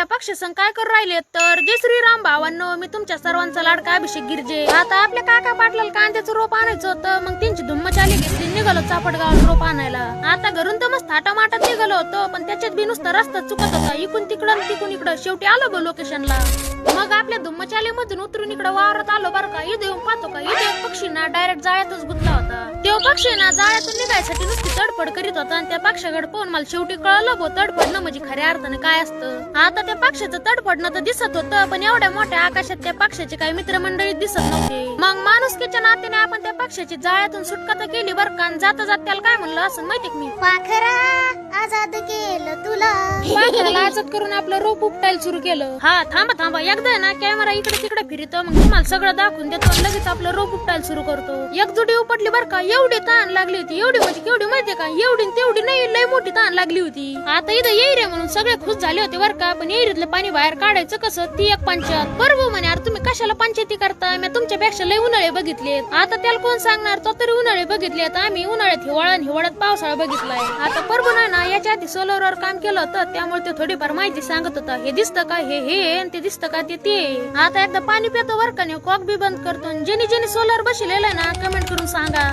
या पक्षासन काय करू राहिले? तर जय श्रीराम भावांनो मी तुमच्या सर्वांचा लाडका अभिषेक गिरजे. आता आपल्या काका पाटलाला कांद्याचं रोप आणायचं होतं मग त्यांची धुम्म चाली घेतली निघालो चापडगाव रोप आणायला. आता घरून तर मस्त थाटामाटात निघालो होतो पण त्याच्यात बी नुसतं रस्ता चुकत होता. इकून तिकडं तिकून इकडं. शेवटी आलो गो लोकेशनला मग आपल्या धुम्मचाली मधून उतरून इकडं वावरात आलो बरं का. इथे येऊन पाहतो का इथे पक्षीना डायरेक्ट जाळ्यातच गुंतला होता. तो पक्षी ना जाळ्यातून निघायसाठी नुसती तडफड करीत होता आणि त्या पक्षाकडे पाहून मला शेवटी कळलं गो तडफडणं म्हणजे खऱ्या अर्थाने काय असतं. आता त्या पक्षाचं तडफडणं तर दिसत होतं पण एवढ्या मोठ्या आकाशात त्या पक्षाचे काही मित्रमंडळी दिसत नव्हते. मग माणुसकीच्या नात्याने आपण त्या पक्षाची जाळ्यातून सुटका तर केली बरं का? जाता जात त्याला काय म्हणलं असं माहिती मी? पाखरा पाखराला आजत करून आपलं रोप उपटायला सुरू केलं. हा थांबा थांबा. एकदा ना कॅमेरा इकडे तिकडे फिरतो मग तुम्हाला सगळं दाखवून देतो आणि लगेच आपलं रोप उपटायला सुरू करतो. एकजुडी उपटली बर का एवढी ताण लागली होती. एवढी म्हणजे केवढी माहितीये का? एवढी न तेवढी नाही लय मोठी ताण लागली होती. आता इथं येई रे म्हणून सगळे खुश झाले होते बर का पण येईरीतलं पाणी बाहेर काढायचं कसं? ती एक पंचायत. बरोबर म्हणे अरे तुम्ही कशाला पंचायती करा पेक्षा लय उन्हाळे बघितलेत. आता त्याला कोण सांगणार? तो तरी उन्हाळे बघितलेत. आम्ही उन्हाळ्यात हिवाळा आणि हिवाळ्यात पावसाळा बघितलाय. आता परबू ना याच्या आधी सोलरवर काम केलं होतं. त्यामुळे ते थोडीफार माहिती सांगत होता. हे दिसतं का? हे हे आणि ते दिसतं का? ते ते. आता एकदा पाणी पितो बरं का नाही कॉक बी बंद करतो. आणि जेणे सोलर बसलेलं ना कमेंट करून सांगा.